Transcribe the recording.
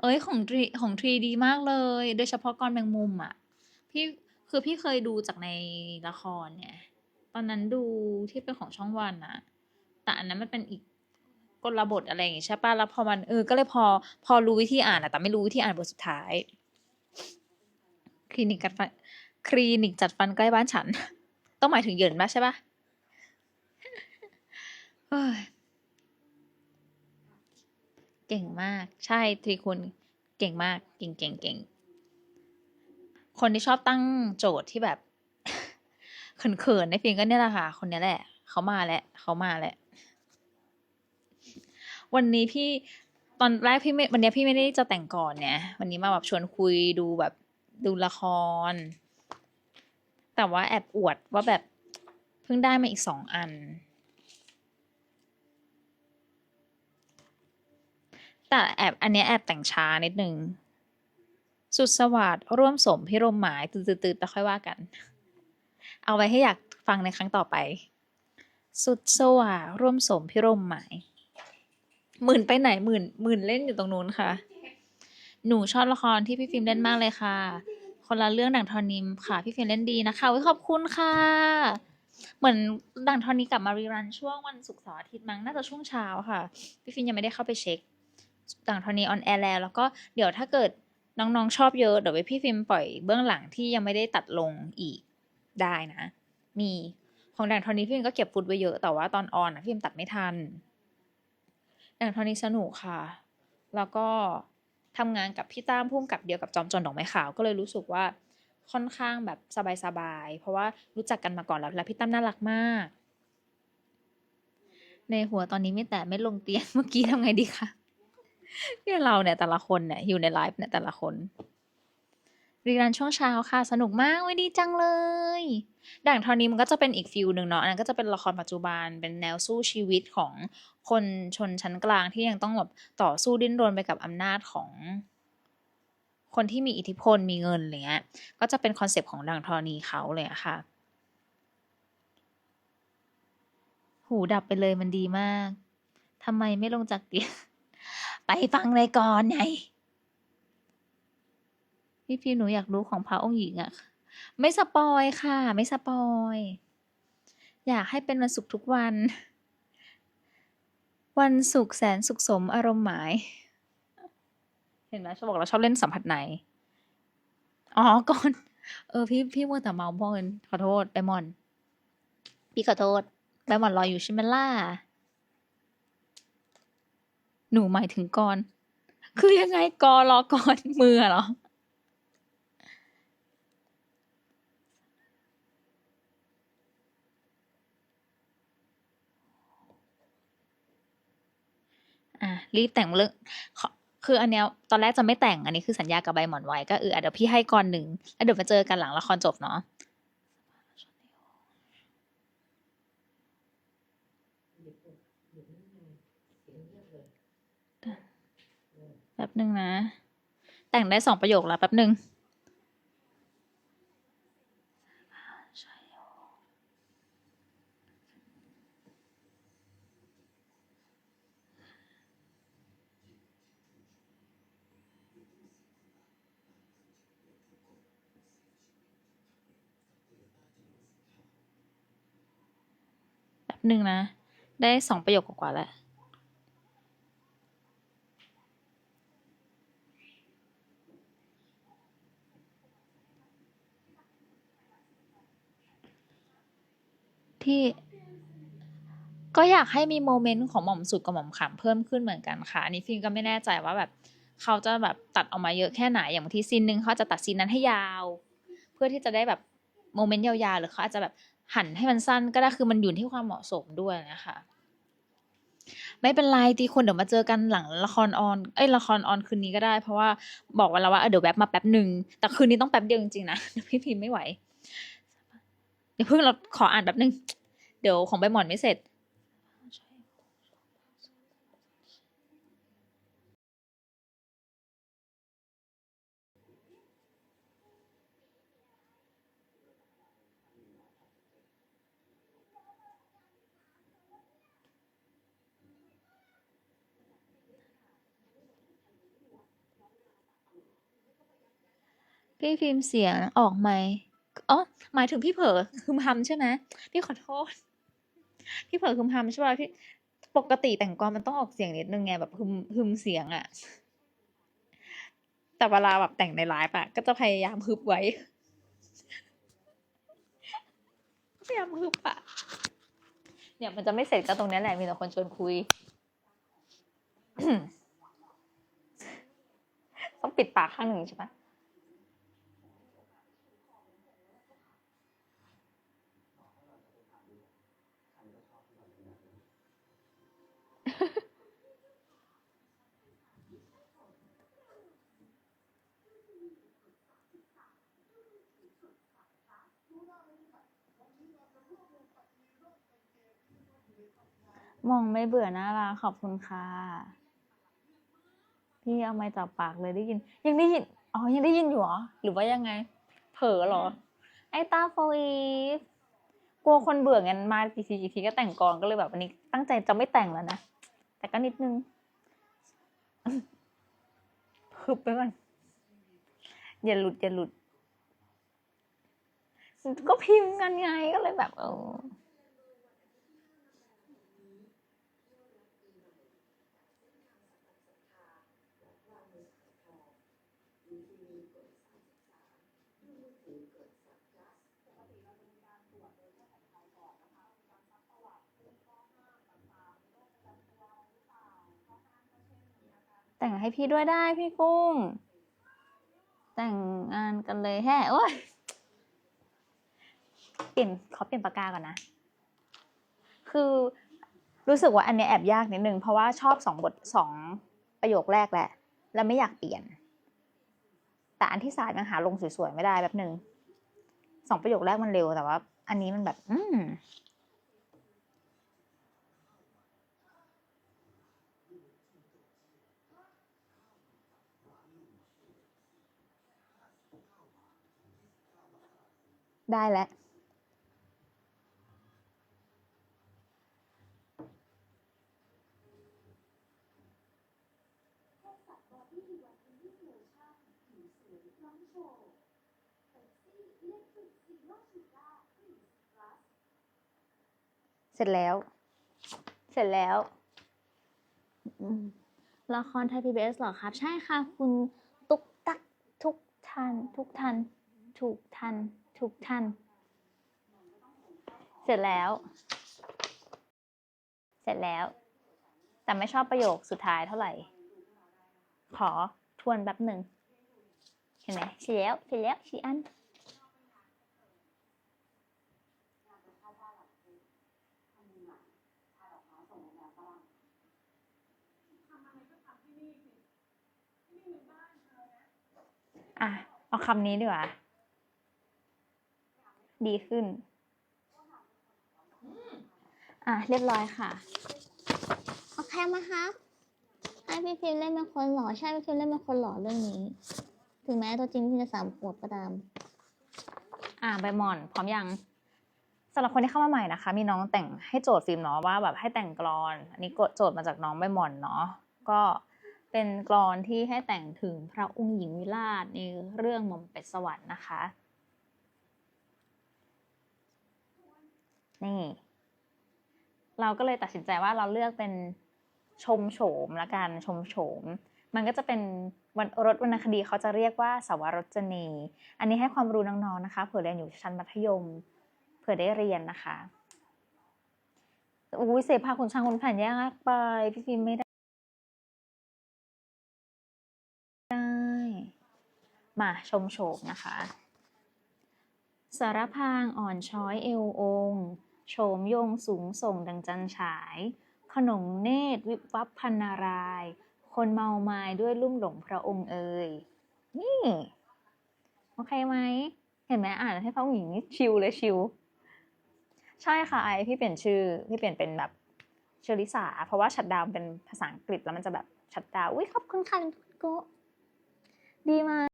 เอ้ยของทรีของทรีดีมากเลย โดยเฉพาะกรแมงมุมอะพี่คือพี่เคยดูจากในละครเนี่ย ตอนนั้นดูที่เป็นของช่องวันอะแต่อันนั้นมันเป็นอีกกลบทอะไรอย่างงี้ใช่ป่ะแล้วพอมันเออก็เลยพอพอรู้วิธีอ่านอะแต่ไม่รู้วิธีอ่านบทสุดท้าย คลินิกกัดฟันคลินิกจัดฟันใกล้บ้านฉัน ต้องหมายถึงเหยินปะใช่ป่ะเฮ้ย เก่งมาก ใช่ทรีคุณเก่งมาก เก่งเก่งเก่งคนที่ชอบตั้งโจทย์ที่แบบเขินๆในฟิล์มก็เนี่ยแหละค่ะ คนนี้แหละ เขามาแล้วเขามาแล้ววันนี้พี่ตอนแรกพี่ไม่วันนี้พี่ไม่ได้จะแต่งก่อนเนี่ย วันนี้มาแบบชวนคุยดูแบบดูละคร แต่ว่าแอบอวดว่าแบบเพิ่งได้มาอีกสองอัน แต่แอบอันนี้แอบแต่งช้านิดนึง สุดสวัสดร่วมสมพิรมหมายตืดๆๆแล้วค่อยว่ากัน เอาไว้ให้อยากฟังในครั้งต่อไป สุดสว่าดร่วมสมพิรมหมาย หมื่นไปไหนหมื่นหมื่นเล่นอยู่ตรงนู้นค่ะ หนูชอบละครที่พี่ฟิล์มเล่นมากเลยค่ะ คนละเรื่องดังทอนิมค่ะ พี่ฟิล์มเล่นดีนะคะขอบคุณค่ะเหมือนดังทอนี้กลับมารีรันช่วงวันศุกร์เสาร์อาทิตย์มั้งน่าจะช่วงเช้าค่ะ พี่ฟิลยังไม่ได้เข้าไปเช็ค ดังทอนี้ออนแอร์แล้ว แล้วก็เดี๋ยวถ้าเกิดน้องๆชอบเยอะ เดี๋ยวไว้พี่ฟิล์มปล่อยเบื้องหลังที่ยังไม่ได้ตัดลงอีกได้นะ มีของดังทอนี้พี่ฟิล์มก็เก็บฟุตไว้เยอะแต่ว่าตอนออนอะพี่ฟิล์มตัดไม่ทันดังทอนี้สนุกค่ะ แล้วก็ทำงานกับพี่ตั้มพุ่มกับเดียวกับจอมจนดอกไม้ขาวก็เลยรู้สึกว่าค่อนข้างแบบสบายๆ เพราะว่ารู้จักกันมาก่อนแล้วและพี่ตั้มน่ารักมาก ในหัวตอนนี้ไม่แต่ไม่ลงเตียงเมื่อกี้ทำไงดีคะ เนี่ยเราเนี่ยแต่ละคนเนี่ยอยู่ในไลฟ์เนี่ยแต่ละคนรีรันช่วงเช้าค่ะ สนุกมากเว้ยดีจังเลยด่งทอนี้มันก็จะเป็นอีกฟิลหนึ่งเนาะอันนั้นก็จะเป็นละครปัจจุบันเป็นแนวสู้ชีวิตของคนชนชั้นกลางที่ยังต้องแบบต่อสู้ดิ้นรนไปกับอำนาจของ คนที่มีอิทธิพลมีเงินอะไรเงี้ยก็จะเป็นคอนเซปต์ของด่งทอนี้เขาเลยอะค่ะ หูดับไปเลยมันดีมากทำไมไม่ลงจากเตียง ไปฟังเลยก่อนไงพี่พี่หนูอยากรู้ของพระองค์หญิงอะไม่สปอยค่ะ ไม่สปอย อยากให้เป็นวันศุกร์ทุกวัน วันศุกร์แสนสุขสมอารมณ์หมาย เห็นไหมชอบบอกเราชอบเล่นสัมผัสไหน อ๋อก่อน เออพี่พี่มัวแต่เมาบอนขอโทษไบมอน พี่ขอโทษไบมอนรออยู่ใช่ไหมล่ะ หนูหมายถึงกร คือยังไงกอรอกรมือเหรอ อะรีบแต่งเรื่องขอคืออันเนี้ยตอนแรกจะไม่แต่งอันนี้คือสัญญากับใบหมอนไว้ก็เออเดี๋ยวพี่ให้ก่อนหนึ่งแล้วเดี๋ยวมาเจอกันหลังละครจบเนาะ แป๊บหนึ่งนะ แต่งได้สองประโยคแล้วแป๊บหนึ่งแป๊บหนึ่งนะ ได้สองประโยคกว่าแล้ว ที่ ก็อยากให้มีโมเมนต์ของหม่อมสุดกับหม่อมขำเพิ่มขึ้นเหมือนกันค่ะอันนี้ฟิล์มก็ไม่แน่ใจว่าแบบเขาจะแบบตัดออกมาเยอะแค่ไหนอย่างบางทีซีนหนึ่งเขาจะตัดซีนนั้นให้ยาว เพื่อที่จะได้แบบโมเมนต์ยาวๆหรือเขาอาจจะแบบหั่นให้มันสั้นก็ได้คือมันอยู่ที่ความเหมาะสมด้วยนะคะไม่เป็นไรตีคนเดี๋ยวมาเจอกันหลังละครออนเอ้ยละครออนคืนนี้ก็ได้ เพราะว่าบอกไว้แล้วว่าเดี๋ยวแวบมาแป๊บหนึ่งแต่คืนนี้ต้องแป๊บเดียวจริงๆนะพี่พิมพ์ไม่ไหว เดี๋ยวเพิ่งเราขออ่านแบบนึง เดี๋ยวของใบหมอนไม่เสร็จ พี่ฟิล์มเสียงออกไหม อ๋อหมายถึงพี่เผลอคึมพำใช่ไหมพี่ขอโทษ พี่เผลอคึมพำใช่ป่ะพี่ปกติแต่งกลอนมันต้องออกเสียงนิดนึงไงแบบฮึมฮึมเสียงอะแต่เวลาแบบแต่งในไลฟ์อะก็จะพยายามฮึบไว้พยายามฮึบอะเนี่ยมันจะไม่เสร็จก็ตรงนี้แหละมีแต่คนชวนคุยต้องปิดปากข้างหนึ่งใช่ปะ มองไม่เบื่อน่ารักขอบคุณค่ะ พี่เอาไม้จับปากเลยได้ยิน ยังได้ยิน อ๋อ ยังได้ยินอยู่เหรอ หรือว่ายังไง เผลอเหรอ ไอตาโฟอีฟกลัวคนเบื่องั้นมากี่ทีกี่ทีก็แต่งกอนก็เลยแบบวันนี้ ตั้งใจจะไม่แต่งแล้วนะ แต่ก็นิดนึงฮึบไปก่อนอย่าหลุดอย่าหลุด ก็พิมพ์กันไงก็เลยแบบเออ แต่งให้พี่ด้วยได้พี่กุ้ง แต่งงานกันเลยแฮ่โอ้ยเปลี่ยนขอเปลี่ยนปากกาก่อนนะ คือรู้สึกว่าอันนี้แอบยากนิดนึง เพราะว่าชอบสองบทสองประโยคแรกแหละ แล้วไม่อยากเปลี่ยน แต่อันที่สามยังหาลงสวยๆไม่ได้แบบหนึ่งสองประโยคแรกมันเร็วแต่ว่า อันนี้มันแบบ อืม ได้แล้วเสร็จแล้ว เสร็จแล้ว ละครไทยพีบีเอสหรอครับ ใช่ค่ะ คุณ ตุ๊กตักทุกทัน ทุกทัน ถูกทัน ทุกทันเสร็จแล้ว เสร็จแล้ว แต่ไม่ชอบประโยคสุดท้ายเท่าไหร่ ขอทวนแป๊บหนึ่งเห็นไหมเสร็จแล้วเสร็จแล้วชีอันอะเอาคำนี้ดีกว่า ดีขึ้น อะ เรียบร้อยค่ะ โอเคไหมคะให้พี่พิมพ์เล่นเป็นคนหล่อใช่พี่พิมพ์เล่นเป็นคนหล่อเรื่องนี้ ถึงแม้ตัวจริงพี่พิมพ์จะสามขวบก็ตาม อ่าใบหมอน พร้อมยังสำหรับคนที่เข้ามาใหม่นะคะ มีน้องแต่งให้โจทย์ฟิล์มเนาะว่าแบบให้แต่งกลอน อันนี้กดโจทย์มาจากน้องใบหมอนเนาะก็เป็นกลอนที่ให้แต่งถึงพระองค์หญิงวิราชในเรื่องหม่อมเป็ดสวรรค์นะคะ นี่เราก็เลยตัดสินใจว่าเราเลือกเป็นชมโฉมละกันชมโฉม มันก็จะเป็นวันรถวรรณคดีเขาจะเรียกว่าสวรจนี อันนี้ให้ความรู้น้องๆนะคะเผื่อเรียนอยู่ชั้นมัธยมเผื่อได้เรียนนะคะอุ้ยเสพาคุณช่างคุณแผ่นยากไปพี่พิมพ์ไม่ได้มาชมโฉมนะคะ สารพางอ่อนช้อยเอวองค์ โฉมโยงสูงส่งดังจันฉาย ขนงเนตรวิบวับพันนาราย คนเมาไม้ด้วยลุ่มหลงพระองค์เอ่ยนี่ โอเคไหม เห็นไหมอ่านให้พระองค์หญิงชิลเลยชิลใช่ค่ะไอพี่เปลี่ยนชื่อ พี่เปลี่ยนเป็นแบบเชอริสา เพราะว่าชัดดาวเป็นภาษาอังกฤษแล้วมันจะแบบชัดดาวอุ้ยขอบคุณค่ะโกะดีมาก